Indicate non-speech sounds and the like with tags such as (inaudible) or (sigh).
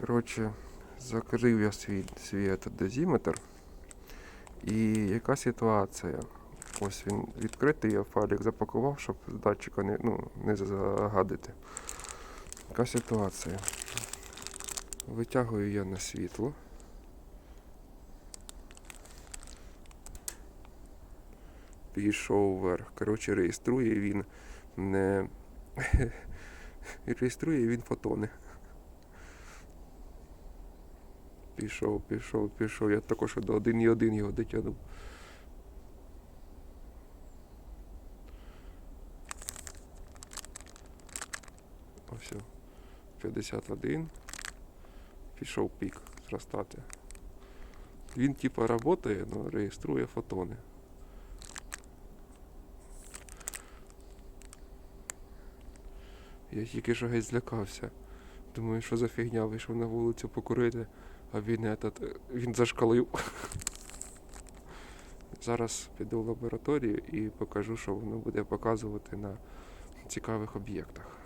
Коротше, закрив я свій, свій дозиметр. І яка ситуація? Ось він відкритий, я файлик запакував, щоб з датчика не, ну, не загадити. Яка ситуація? Витягую я на світло. Пішов вверх. Коротше, реєструє він не. (laughs) реєструє він фотони. Пішов, пішов, пішов. Я також до 1,1 його дотягнув. Ось. 51. Пішов пік зростати. Він типа працює, але реєструє фотони. Я тільки що геть злякався. Думаю, що за фігня вийшов на вулицю покурити, а він этот, він зашкалив. Зараз піду в лабораторію і покажу, що воно буде показувати на цікавих об'єктах.